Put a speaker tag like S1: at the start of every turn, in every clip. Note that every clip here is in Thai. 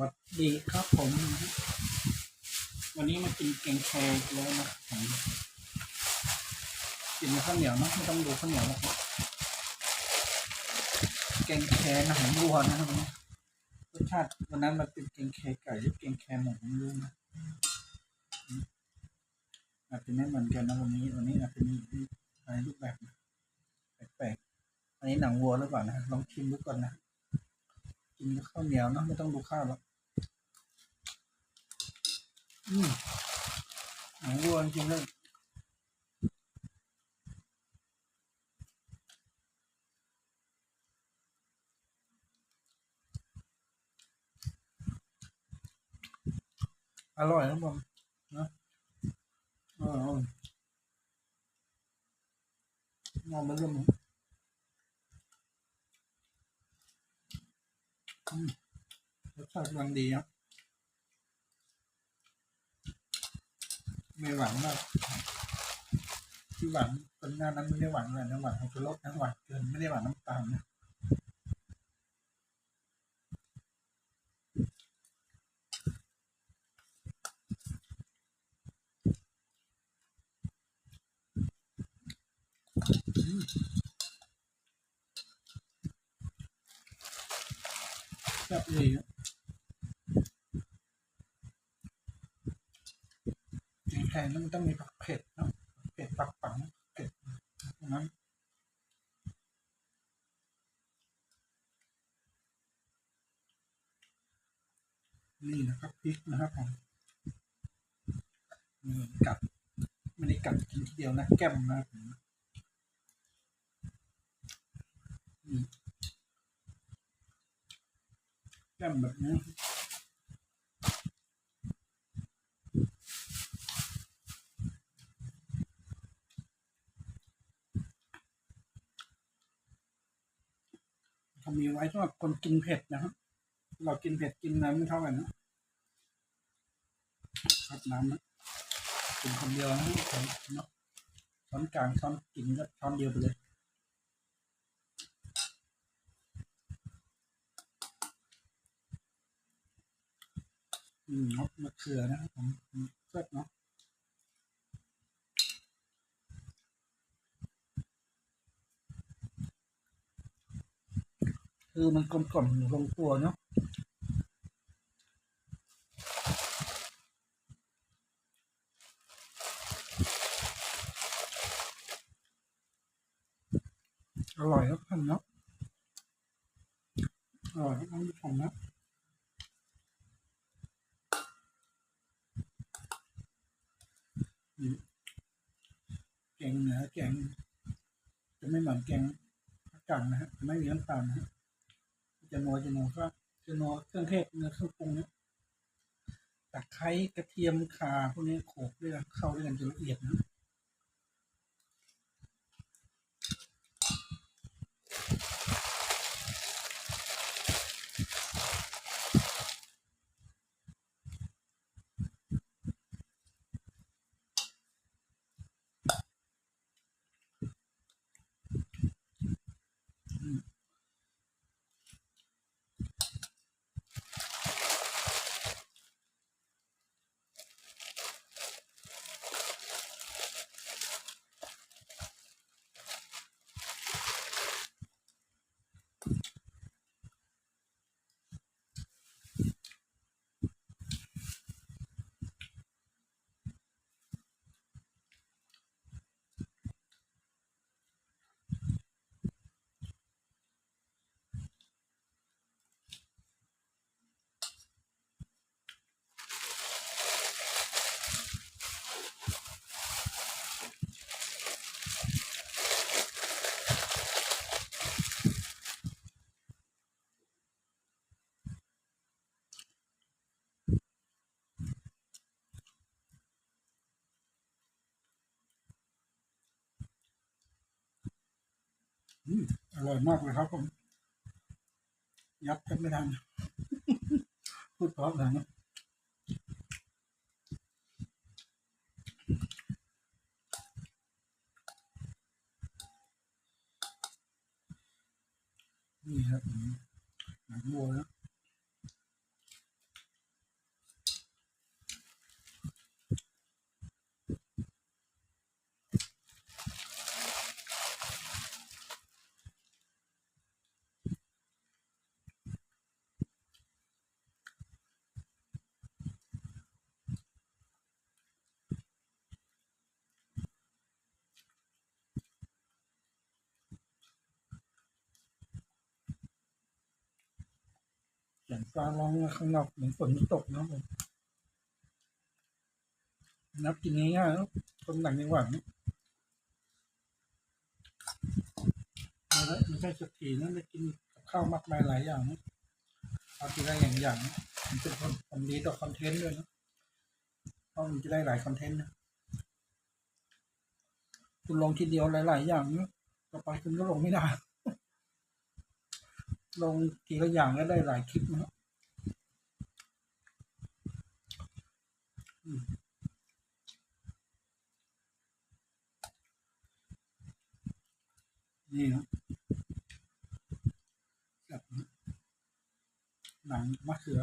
S1: วัสดีครับผม วันนี้มากินแกงแคอีกแล้วนะผมกินข้าวเหนียวนะไม่ต้องดูข้าวเหนียวแล้วแกงแคหนังวัวนะครับวันนี้รสชาติวันนั้นมันเป็นแกงแคไก่หรือแกงแคหมูไม่รู้นะอืมอาจจะไม่เหมือนกันนะวันนี้วันนี้อาจจะมีอะไรรูปแบบนะแปลกๆอันนี้หนังวัวหรือเปล่านะลองชิมดูก่อนนะ กินกับข้าวเหนียวเนอะไม่ต้องดูข้าวหรอกอืมหนังวัวจริงๆเลยอร่อยครับผมนะอร่อยอร่อยงอมมาเริ่มอืมรสชาติ กำลังดีครับไม่หวานมากที่หวานตอนหน้านั้นไม่ได้หวานอะไรนะหวานของชูรสนะหวานเกินไม่ได้หวานน้ำตาลนะแซ่บเลยครับ แกงไทยนั่นมันต้องมีผักเผ็ดเนาะเผ็ดปักปังเผ็ดงนั้นนี่นะครับพริกนะครับผมนี่กัดไม่ได้กัดกินทีเดียวนะแก้มนะครับแก้มแบบนี้ เขามีไว้ สำหรับคนกินเผ็ดนะครับ เรากินเผ็ดกินน้ำไม่เท่ากันนะครับน้ำนะกินคนเดียวนะช้อนนะช้อนกลางช้อนกินก็ช้อนเดียวไปเลยอืมครับมะเขือนะครับผมอืมแซ่บเนาะ คือมันกลมกล่อมลงตัวเนาะอร่อยครับท่านเนาะอร่อยครับท่านผู้ชมนะแกงเหนือแกงจะไม่เหมือนแกงกลางนะฮะจะไม่มีน้ำตาลนะฮะ จะนัวจะนัวก็จะนัวเครื่องเทศเนื้อเครื่องปรุงเนี่ยตะไคร้กระเทียมข่าพวกนี้โขลกด้วยกันเข้าด้วยกันจนละเอียดนะ อืมอร่อยมากเลยครับผม ยับกันไม่ทันพูดพราะเลยนะนี่ครับผมหนังวัวนะ ฟ้าร้องข้างนอกเหมือนฝนตกนะผมนับกินง่ายๆนะคนต่างจังหวัดนะไม่ได้ไม่ใช่สักทีนได้กินกับข้าวมากมายหลายอย่างนะเอาทีละอย่างอย่างมันเป็นคนผลดีต่อคอนเทนต์ด้วยนะเพราะมันจะได้หลายคอนเทนต์นะคุณลงทีเดียวหลาย ๆ อย่างนะต่อไปคุณก็ลงไม่ได้ลงทีละอย่างแล้วได้หลายคลิปนะครับอืม นี่นะแบบหนังมะเขือ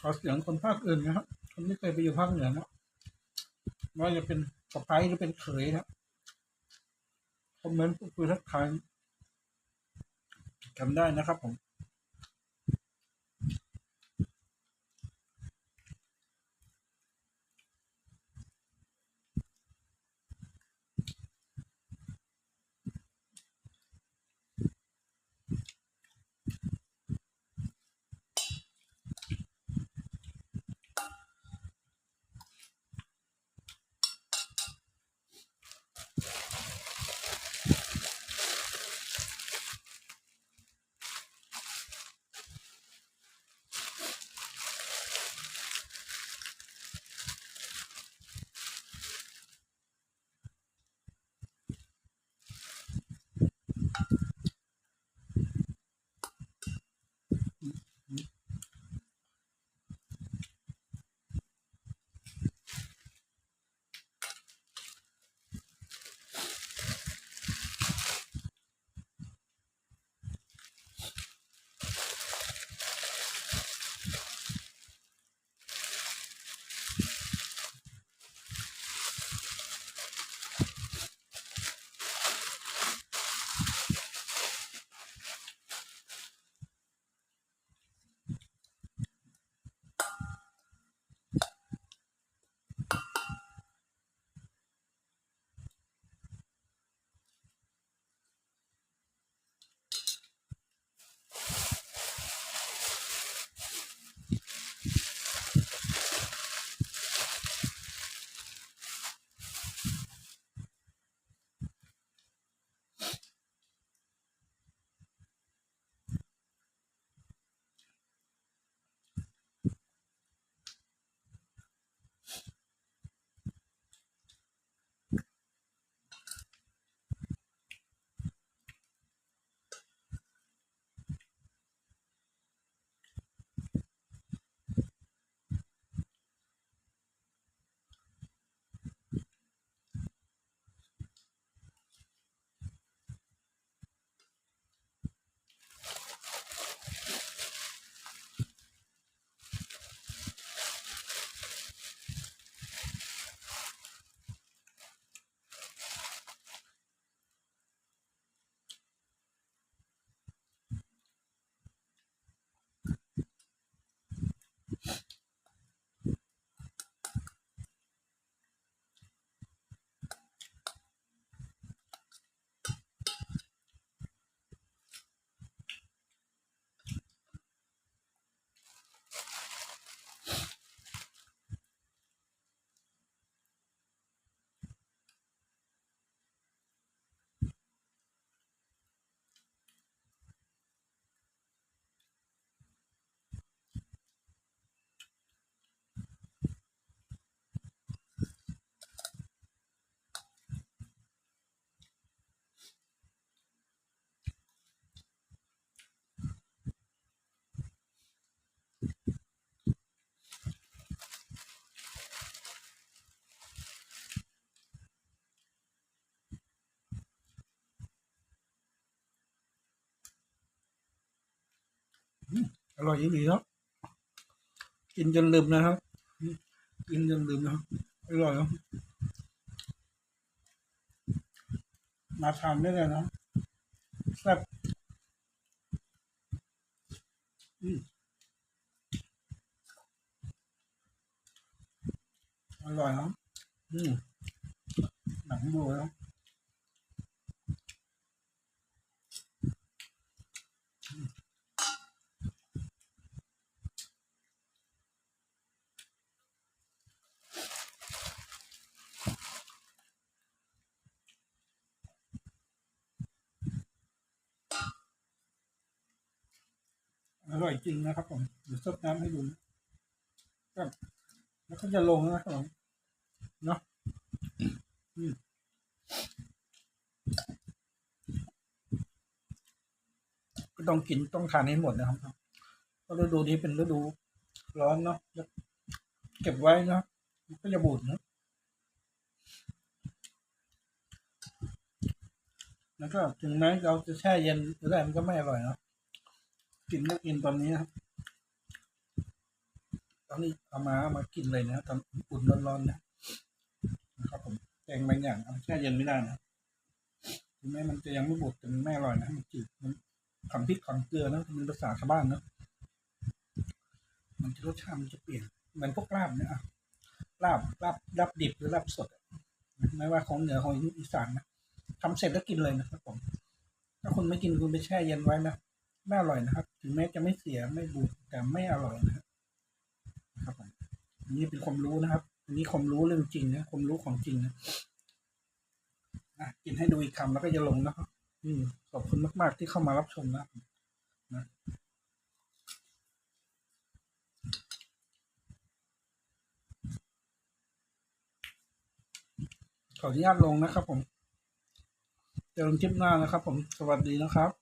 S1: ขอเสียงคนภาคอื่นนะครับคนที่เคยไปอยู่ภาคเหนือนะว่าจะเป็นสะพ้ายหรือเป็นเขยนะ คอมเมนต์พูดคุยทักทายกันได้นะครับผม ร่อยจริงๆครับกินจนลืมนะครับ กินจนลืมนะครับอร่อยครับมาทานได้เลยนะแซ่บอืมอร่อยครับอืมหนังบัวแล้ว อร่อยจริงนะครับผมเดี๋ยวซดน้ำให้ดูนะครับแล้วก็จะลงนะครับผมเนาะก็ต้องกินต้องทานให้หมดนะครับเพราะฤดูนี้เป็นฤดูร้อนเนาะเก็บไว้เนาะก็จะบูดเนาะแล้วก็ถึงแม้เราจะแช่เย็นหรืออะไรมันก็ไม่อร่อยเนาะ กินก็กินตอนนี้ครับตอนนี้เอามาเอามากินเลยนะตอนอุ่นร้อนๆนะนะครับผมแกงบางอย่างเอาแช่เย็นไม่ได้นะถึงแม้มันจะยังไม่บดแต่มันไม่อร่อยนะมันจืดมันขังพริกขังเกลือนะมันภาษาชาวบ้านเนอะมันจะรสชาติมันจะเปลี่ยนเหมือนพวกลาบเนี่ยลาบลาบลาบดิบหรือลาบสดไม่ว่าของเหนือของอีสานนะทำเสร็จแล้วกินเลยนะครับผมถ้าคุณไม่กินคุณไปแช่เย็นไว้นะ ไม่อร่อยนะครับ ถึงแม้จะไม่เสียไม่บูดแต่ไม่อร่อยนะครับครับผมอันนี้เป็นความรู้นะครับ อันนี้ความรู้เรื่องจริงนะความรู้ของจริงนะอะกินให้ดูอีกคำแล้วก็จะลงนะครับอืมขอบคุณมากๆที่เข้ามารับชมนะนะขออนุญาตลงนะครับผมเจอกันคลิปหน้านะครับผม สวัสดีนะครับ